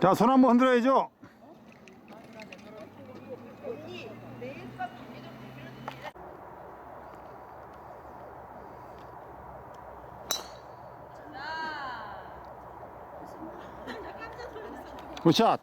자, 손 한번 흔들어야죠. 굿샷.